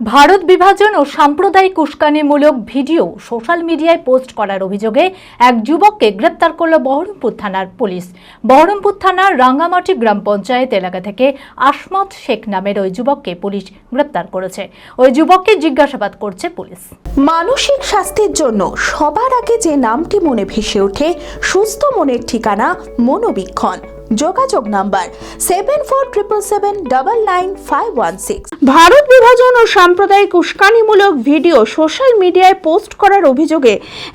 ভারত বিভাজন ও সাম্প্রদায়িক উস্কানিমূলক ভিডিও সোশ্যাল মিডিয়ায় পোস্ট করার অভিযোগে এক যুবককে গ্রেপ্তার করল বহরমপুর থানার পুলিশ। বহরমপুর থানার রাঙ্গামাটি গ্রাম পঞ্চায়েত এলাকা থেকে আসমত শেখ নামের ওই যুবককে পুলিশ গ্রেপ্তার করেছে। ওই যুবককে জিজ্ঞাসাবাদ করছে পুলিশ। মানসিক স্বাস্থ্যের জন্য সবার আগে যে নামটি মনে ভেসে ওঠে, সুস্থ মনের ঠিকানা মনোবীক্ষণ। যোগাযোগ number seven four triple seven double nine five one six Bharat বিভাজন ও সাম্প্রদায়িক উস্কানিমূলক ভিডিও সোশ্যাল মিডিয়ায় পোস্ট করার অভিযোগে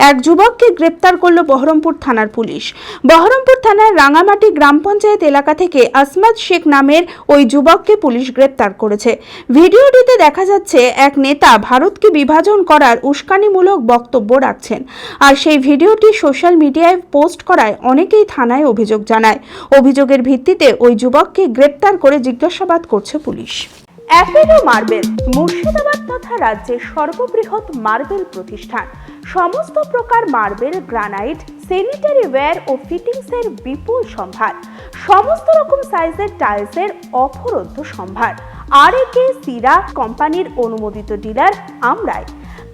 এক যুবককে গ্রেপ্তার করল বহরমপুর থানার পুলিশ। বহরমপুর থানার রাঙামাটি গ্রাম পঞ্চায়েত এলাকা থেকে আসমাদ শেখ নামের ওই যুবককে পুলিশ গ্রেপ্তার করেছে। ভিডিওটিতে দেখা যাচ্ছে, এক নেতা ভারতকে বিভাজন করার উস্কানিমূলক বক্তব্য রাখছেন। আর সেই ভিডিওটি সোশ্যাল মিডিয়ায় পোস্ট করায় অনেকেই থানায় অভিযোগ জানায়। অভিযোগের ভিত্তিতে ওই যুবককে গ্রেপ্তার করে জিজ্ঞাসাবাদ করছে পুলিশ। অ্যাপেলো মার্বেল মুর্শিদাবাদ তথা রাজ্যের সর্ববৃহৎ মার্বেল প্রতিষ্ঠান। সমস্ত প্রকার মার্বেল, গ্রানাইট স্যানিটারি ওয়্যার ও ফিটিংসের বিপুল সম্ভার। সমস্ত রকম সাইজের টাইলসের অফরন্ত সম্ভার। আর একে সিরা কোম্পানির অনুমোদিত ডিলার আমরাই।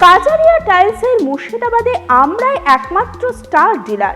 কাজারিয়া টাইলসের মুর্শিদাবাদে আমরাই একমাত্র স্টার ডিলার